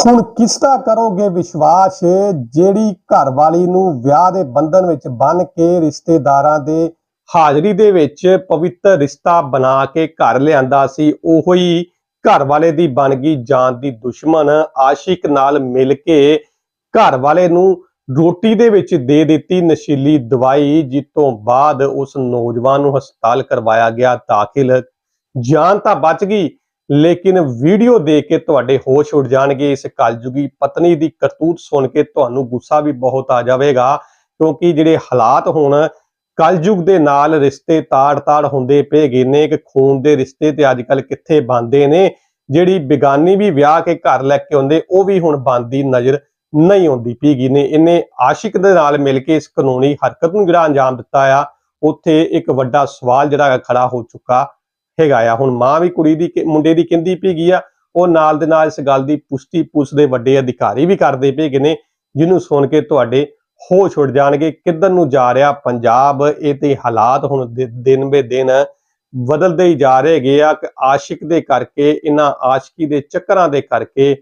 ਹੁਣ ਕਿਸ ਦਾ ਕਰੋਗੇ ਵਿਸ਼ਵਾਸ ਜਿਹੜੀ ਘਰ ਵਾਲੀ ਨੂੰ ਵਿਆਹ ਦੇ ਬੰਧਨ ਵਿੱਚ ਬੰਨ ਕੇ ਰਿਸ਼ਤੇਦਾਰਾਂ ਦੇ ਹਾਜ਼ਰੀ ਦੇ ਵਿੱਚ ਪਵਿੱਤਰ ਰਿਸ਼ਤਾ ਬਣਾ ਕੇ ਘਰ ਲਿਆਂਦਾ ਸੀ, ਉਹੋ ਹੀ ਘਰ ਵਾਲੇ ਦੀ ਬਣ ਗਈ ਜਾਨ ਦੀ ਦੁਸ਼ਮਣ ਆਸ਼ਿਕ ਨਾਲ ਮਿਲ ਕੇ ਘਰ ਵਾਲੇ ਨੂੰ ਰੋਟੀ ਦੇ ਵਿੱਚ ਦੇ ਦਿੱਤੀ ਨਸ਼ੀਲੀ ਦਵਾਈ, ਜਿਸ ਤੋਂ ਬਾਅਦ ਉਸ ਨੌਜਵਾਨ ਨੂੰ ਹਸਪਤਾਲ ਕਰਵਾਇਆ ਗਿਆ ਦਾਖਲ। ਜਾਨ ਤਾਂ ਬਚ ਗਈ ਲੇਕਿਨ ਵੀਡੀਓ ਦੇਖ ਕੇ ਤੁਹਾਡੇ ਹੋਸ਼ ਉੱਡ ਜਾਣਗੇ, ਇਸ ਕਲਯੁਗੀ ਪਤਨੀ ਦੀ ਕਰਤੂਤ ਸੁਣ ਕੇ ਤੁਹਾਨੂੰ ਗੁੱਸਾ ਵੀ ਬਹੁਤ ਆ ਜਾਵੇਗਾ, ਕਿਉਂਕਿ ਜਿਹੜੇ ਹਾਲਾਤ ਹੁਣ ਕਲਯੁਗ ਦੇ ਨਾਲ ਰਿਸ਼ਤੇ ਤਾੜ-ਤਾੜ ਹੁੰਦੇ ਪਏ ਗਏ ਨੇ ਕਿ ਖੂਨ ਦੇ ਰਿਸ਼ਤੇ ਤੇ ਅੱਜਕੱਲ ਕਿੱਥੇ ਬੰਦੇ ਨੇ, ਜਿਹੜੀ ਬਿਗਾਨੀ ਵੀ ਵਿਆਹ ਕੇ ਘਰ ਲੈ ਕੇ ਆਉਂਦੇ, ਉਹ ਵੀ ਹੁਣ ਬੰਦੀ ਨਜ਼ਰ ਨਹੀਂ ਆਉਂਦੀ ਪੀਗੀ ਨੇ। ਇਹਨੇ ਆਸ਼ਿਕ ਦੇ ਨਾਲ ਮਿਲ ਕੇ ਇਸ ਕਾਨੂੰਨੀ ਹਰਕਤ ਨੂੰ ਜਿਹੜਾ ਅੰਜਾਮ ਦਿੱਤਾ ਆ, ਉੱਥੇ ਇੱਕ ਵੱਡਾ ਸਵਾਲ ਜਿਹੜਾ ਹੈਗਾ ਖੜਾ ਹੋ ਚੁੱਕਾ ਹੈਗਾ ਆ। ਹੁਣ ਮਾਂ ਵੀ ਕੁੜੀ ਦੀ ਮੁੰਡੇ ਦੀ ਕਹਿੰਦੀ ਪੀਗੀ ਆ, ਉਹ ਨਾਲ ਦੇ ਨਾਲ ਇਸ ਗੱਲ ਦੀ ਪੁਸ਼ਟੀ ਪੁਲਿਸ ਦੇ ਵੱਡੇ ਅਧਿਕਾਰੀ ਵੀ ਕਰਦੇ ਪਏ ਨੇ, ਜਿਹਨੂੰ ਸੁਣ ਕੇ ਤੁਹਾਡੇ ਹੋਸ਼ ਉੱਡ ਜਾਣਗੇ, ਕਿੱਧਰ ਨੂੰ ਜਾ ਰਿਹਾ ਪੰਜਾਬ, ਇਹ ਤੇ ਹਾਲਾਤ ਹੁਣ ਦਿਨ ਬੇ ਦਿਨ ਬਦਲਦੇ ਹੀ ਜਾ ਰਹੇ ਹੈਗੇ ਆ। ਕਿ ਆਸ਼ਿਕ ਦੇ ਕਰਕੇ, ਇਹਨਾਂ ਆਸ਼ਕੀ ਦੇ ਚੱਕਰਾਂ ਦੇ ਕਰਕੇ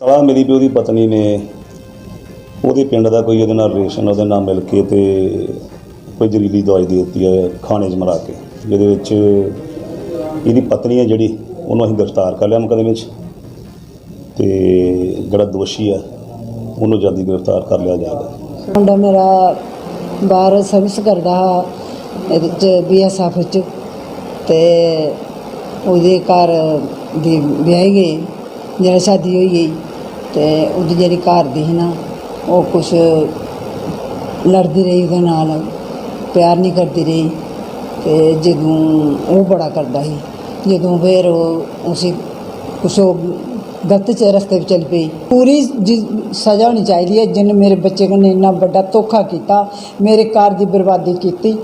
ਤਲਾ ਮੇਰੀ ਵੀ ਉਹਦੀ ਪਤਨੀ ਨੇ ਉਹਦੇ ਪਿੰਡ ਦਾ ਕੋਈ ਉਹਦੇ ਨਾਲ ਰਿਲੇਸ਼ਨ ਉਹਦੇ ਨਾਲ ਮਿਲ ਕੇ ਤੇ ਕੋਈ ਜ਼ਹਿਰੀਲੀ ਦਵਾਈ ਦੇ ਦਿੱਤੀ ਹੈ ਖਾਣੇ 'ਚ ਮਰਾ ਕੇ, ਜਿਹਦੇ ਵਿੱਚ ਇਹਦੀ ਪਤਨੀ ਹੈ ਜਿਹੜੀ, ਉਹਨੂੰ ਅਸੀਂ ਗ੍ਰਿਫਤਾਰ ਕਰ ਲਿਆ ਮੁਕੱਦਮੇ 'ਚ ਤੇ ਜਿਹੜਾ ਦੋਸ਼ੀ ਹੈ, ਉਹਨੂੰ ਜਲਦੀ ਗ੍ਰਿਫਤਾਰ ਕਰ ਲਿਆ ਜਾਏਗਾ। ਮੁੰਡਾ ਮੇਰਾ ਬਾਹਰ ਸਰਵਿਸ ਕਰਦਾ ਹਾ ਇਹਦੇ ਚ ਬੀਐਸਐਫ ਚ ਤੇ ਉਹਦੇ ਘਰ ਦੀ ਵਿਆਹੀ ਗਈ, ਜਿਹੜਾ ਸ਼ਾਦੀ ਹੋਈ ਗਈ ਤੇ ਉਹਦੀ ਜਿਹੜੀ ਘਰ ਦੀ ਸੀ ਨਾ, ਉਹ ਕੁਛ ਲੜਦੀ ਰਹੀ ਉਹਦੇ ਨਾਲ, ਪਿਆਰ ਨਹੀਂ ਕਰਦੀ ਰਹੀ। ਤੇ ਜਦੋਂ ਉਹ ਬੜਾ ਕਰਦਾ ਸੀ, ਜਦੋਂ ਫਿਰ ਉਹ ਉਸੇ ਕੁਛ ਗਲਤ ਚ ਰਸਤੇ ਵਿੱਚ ਚੱਲ ਪਈ। ਪੂਰੀ ਸਜ਼ਾ ਹੋਣੀ ਚਾਹੀਦੀ ਹੈ ਜਿਹਨੇ ਮੇਰੇ ਬੱਚੇ ਨੂੰ ਇੰਨਾ ਵੱਡਾ ਧੋਖਾ ਕੀਤਾ, ਮੇਰੇ ਘਰ ਦੀ ਬਰਬਾਦੀ ਕੀਤੀ।